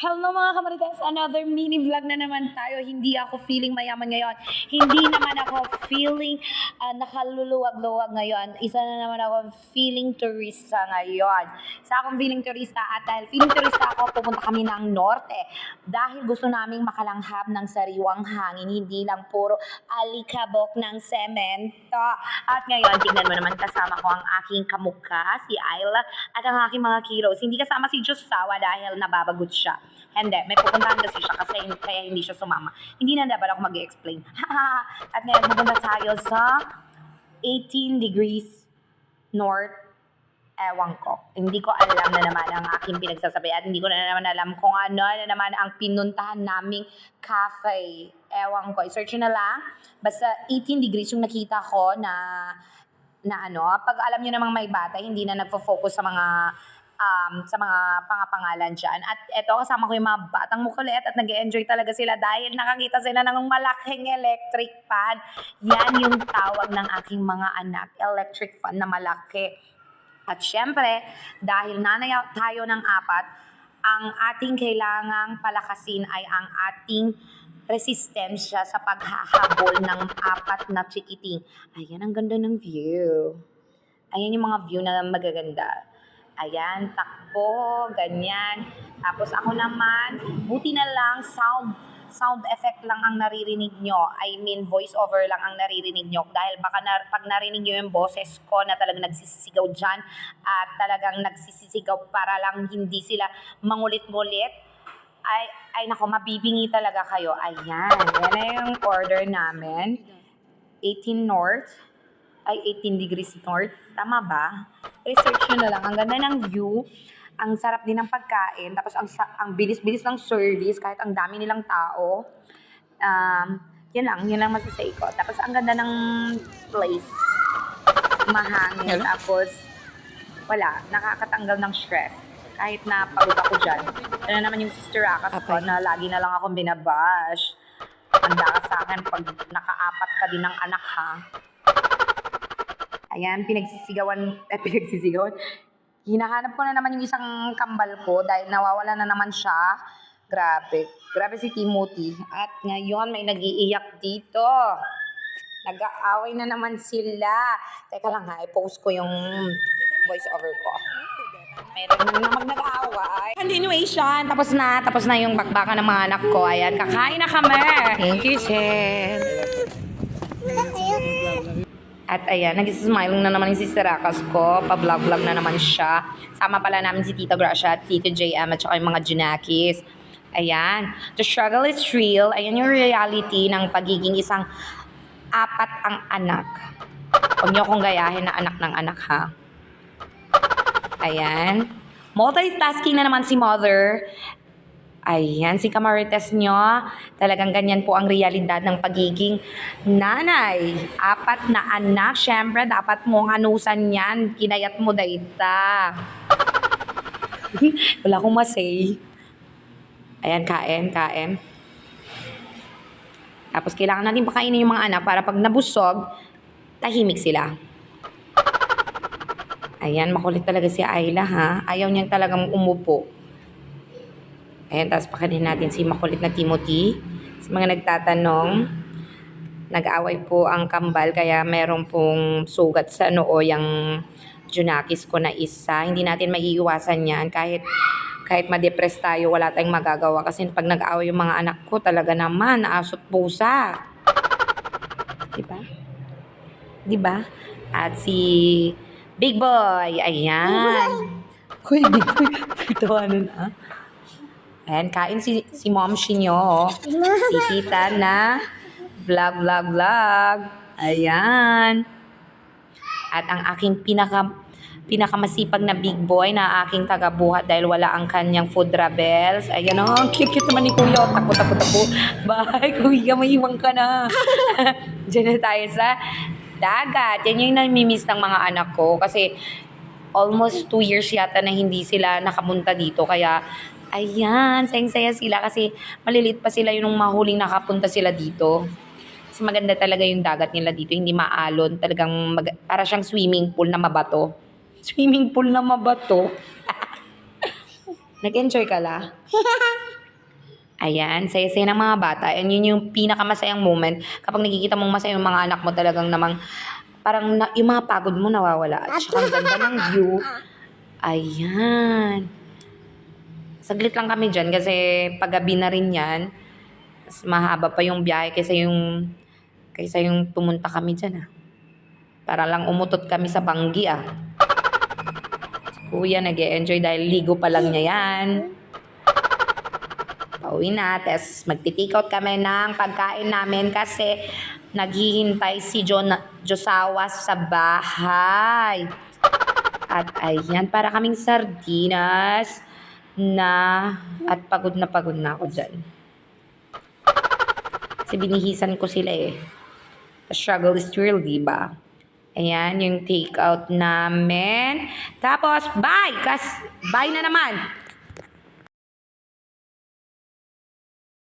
Hello mga kamarites! Another mini vlog na naman tayo. Hindi ako feeling mayaman ngayon. Hindi naman ako feeling ah, nakaluluwag-luwag ngayon. Isa na naman ako feeling turista ngayon. Sa akong feeling turista at dahil feeling turista ako, pupunta kami ng norte. Dahil gusto naming makalanghap ng sariwang hangin, hindi lang puro alikabok ng semento. At ngayon, tignan mo naman kasama ko ang aking kamukha, si Ayla, at ang aking mga kiros. Hindi kasama si Josawa dahil nababagot siya. Hindi, may pupuntahan kasi siya kasi kaya hindi siya sumama. Hindi na dapat ako mag-explain. At ngayon, pupunta tayo sa 18 degrees north. Ewan ko. Hindi ko alam na naman ang aking pinagsasabi at hindi ko na naman alam kung ano na naman ang pinuntahan naming cafe. Ewan ko. I-search na lang. Basta 18 degrees yung nakita ko na na ano, pag alam nyo namang may bata, hindi na nagfo-focus sa mga um, sa mga pangapangalan dyan. At eto, kasama ko yung mga batang mukulit at nag enjoy talaga sila dahil nakakita sila ng malaking electric fan. Yan yung tawag ng aking mga anak, electric fan na malaki. At syempre, dahil nanay tayo ng apat, ang ating kailangang palakasin ay ang ating resistensya sa paghahabol ng apat na chikiting. Ayan, ang ganda ng view. Ayan yung mga view na magaganda. Ayan, takbo, ganyan. Tapos ako naman, buti na lang, sound sound effect lang ang naririnig nyo. I mean, voice over lang ang naririnig nyo. Dahil baka na, pag narinig nyo yung boses ko na talagang nagsisisigaw dyan at talagang nagsisisigaw para lang hindi sila mangulit-ngulit, ay, ay nako, mabibingi talaga kayo. Ayan, yan na yung order namin. 18 North ay 18 degrees north. Tama ba? Research nyo na lang. Ang ganda ng view. Ang sarap din ng pagkain. Tapos ang, ang bilis-bilis ng service kahit ang dami nilang tao. Um, yun lang. Yun lang masasay ko. Tapos ang ganda ng place. Mahangin. Hello? Tapos wala. Nakakatanggal ng stress. Kahit na pagod ako dyan. Ano naman yung sister Akas ko Okay. na lagi na lang akong binabash. Handa ka sa akin pag nakaapat ka din ng anak ha. Ayan, pinagsisigawan, eh, pinagsisigawan. Hinahanap ko na naman yung isang kambal ko dahil nawawala na naman siya. Grabe. Grabe si Timothy. At ngayon may nagiiyak dito. Nag-aaway na naman sila. Teka lang ha, i-post ko yung voice over ko. Meron na naman nag-aaway. Continuation. Tapos na. Tapos na yung bakbakan ng mga anak ko. Ayan, kakain na kami. Thank you, Sir. At ayan, nag-smile na naman yung sister Akas ko. Pa-vlog-vlog na naman siya. Sama pala namin si Tito Gracia Tito JM at saka yung mga Junakis. Ayan. The struggle is real. Ayan yung reality ng pagiging isang apat ang anak. Huwag niyo akong gayahin na anak ng anak, ha? Ayan. Multitasking na naman si mother. Ayan, si Kamarites nyo, talagang ganyan po ang realidad ng pagiging nanay. Apat na anak, syempre, dapat mong hanusan yan. Kinayat mo dayta. Wala akong masay. Ayan, kain, kain. Tapos kailangan natin pakainin yung mga anak para pag nabusog, tahimik sila. Ayan, makulit talaga si Ayla ha. Ayaw niyang talagang umupo. Ayan, tapos pakanin natin si makulit na Timothy. Sa mga nagtatanong, nag-away po ang kambal kaya meron pong sugat sa noo yung Junakis ko na isa. Hindi natin maiiwasan yan kahit kahit ma-depress tayo, wala tayong magagawa. Kasi pag nag-away yung mga anak ko, talaga naman, asot pusa. Diba? Diba? At si Big Boy, ayan. Kuy, Big Boy, pagtawanan ah. Ayan, kain si, si Mom Shinyo. oh. Si Tita na vlog, vlog, vlog. Ayan. At ang aking pinaka pinakamasipag na big boy na aking tagabuhat dahil wala ang kanyang food rebels. Ayan oh, cute cute naman ni Kuya. Takbo, takbo, takbo. Bye, Kuya, may iwan ka na. Diyan na tayo sa dagat. Yan yung namimiss ng mga anak ko kasi almost two years yata na hindi sila nakapunta dito. Kaya, ayan, sayang-saya sila kasi malilit pa sila yung mahuling nakapunta sila dito. Kasi maganda talaga yung dagat nila dito, hindi maalon. Talagang mag- para siyang swimming pool na mabato. Swimming pool na mabato. Nag-enjoy ka la? Ayan, saya-saya ng mga bata. And yun yung pinakamasayang moment. Kapag nakikita mong masaya yung mga anak mo talagang namang parang na, yung mga pagod mo nawawala. At saka ang ganda ng view. Ayan. Saglit lang kami dyan kasi paggabi na rin yan. Mas mahaba pa yung biyahe kaysa yung kaysa yung pumunta kami dyan ah. Para lang umutot kami sa banggi ah. Si Kuya nag enjoy dahil ligo pa lang niya yan. Pauwi na, tapos magti-take out kami ng pagkain namin kasi naghihintay si John, Josawa sa bahay. At ayan, para kaming sardinas na at pagod na pagod na ako dyan. Kasi binihisan ko sila eh. The struggle is real, di ba? Ayan, yung take out namin. Tapos, bye! Kas, bye na naman!